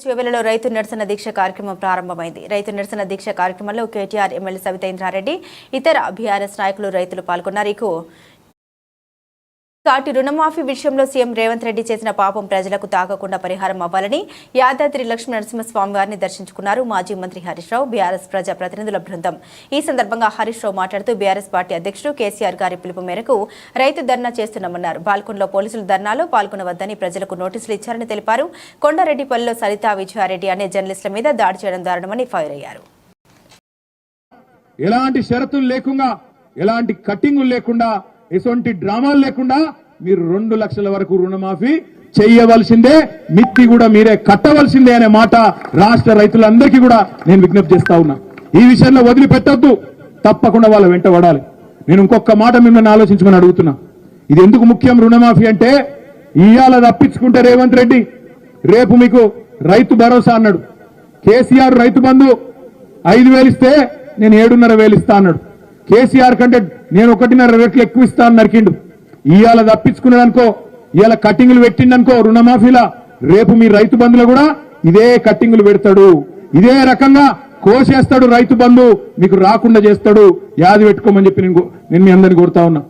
చివరిలో రైతు నిరసన దీక్ష కార్యక్రమం ప్రారంభమైంది. రైతు నిరసన దీక్ష కార్యక్రమంలో కేటీఆర్ ఎమ్మెల్యే సవితేంద్రారెడ్డి ఇతర బీఆర్ఎస్ నాయకులు రైతులు పాల్గొన్నారు. ఇక కాటి రుణమాఫీ విషయంలో సీఎం రేవంత్ రెడ్డి చేసిన పాపం ప్రజలకు తాకకుండా పరిహారం అవ్వాలని యాదాద్రి లక్ష్మీ నరసింహస్వామి వారిని దర్శించుకున్నారు మాజీ మంత్రి హరీష్ రావు బీఆర్ఎస్ ప్రజా ప్రతినిధుల బృందం. ఈ సందర్భంగా హరీష్ రావు మాట్లాడుతూ బీఆర్ఎస్ పార్టీ అధ్యక్షుడు కేసీఆర్ గారి పిలుపు మేరకు రైతు ధర్నా చేస్తున్నామన్నారు. బాల్కొండలో పోలీసులు ధర్నాలో పాల్గొనవద్దని ప్రజలకు నోటీసులు ఇచ్చారని తెలిపారు. కొండారెడ్డిపల్లిలో సరితా విజయారెడ్డి అనే జర్నలిస్టుల మీద దాడి చేయడం దారుణమని ఫైర్ అయ్యారు. ఎలాంటి షరతులు లేకుండా ఎలాంటి కట్టింగులు లేకుండా ఎటువంటి డ్రామాలు లేకుండా మీరు రెండు లక్షల వరకు రుణమాఫీ చెయ్యవలసిందే మిత్తి కూడా మీరే కట్టవలసిందే అనే మాట రాష్ట్ర రైతులందరికీ కూడా నేను విజ్ఞప్తి చేస్తా ఉన్నా. ఈ విషయంలో వదిలిపెట్టద్దు తప్పకుండా వాళ్ళ వెంట పడాలి. నేను ఇంకొక మాట మిమ్మల్ని ఆలోచించమని అడుగుతున్నా. ఇది ఎందుకు ముఖ్యం రుణమాఫీ అంటే ఇవాళ తప్పించుకుంటే రేవంత్ రెడ్డి రేపు మీకు రైతు భరోసా అన్నాడు. కేసీఆర్ రైతు బంధు ఐదు వేలిస్తే నేను ఏడున్నర వేలు ఇస్తా అన్నాడు. కేసీఆర్ కంటే నేను ఒకటిన్నర రెట్లు ఎక్కువ ఇస్తా అని నరికిండు. ఇవాళ తప్పించుకున్నాడనుకో ఇవాళ కటింగ్లు పెట్టిండనుకో రుణమాఫీలా రేపు మీ రైతు బంధులో కూడా ఇదే కట్టింగులు పెడతాడు. ఇదే రకంగా కోసేస్తాడు రైతు బంధు మీకు రాకుండా చేస్తాడు. యాది పెట్టుకోమని చెప్పి నేను నేను మీ అందరిని కోరుతా ఉన్నా.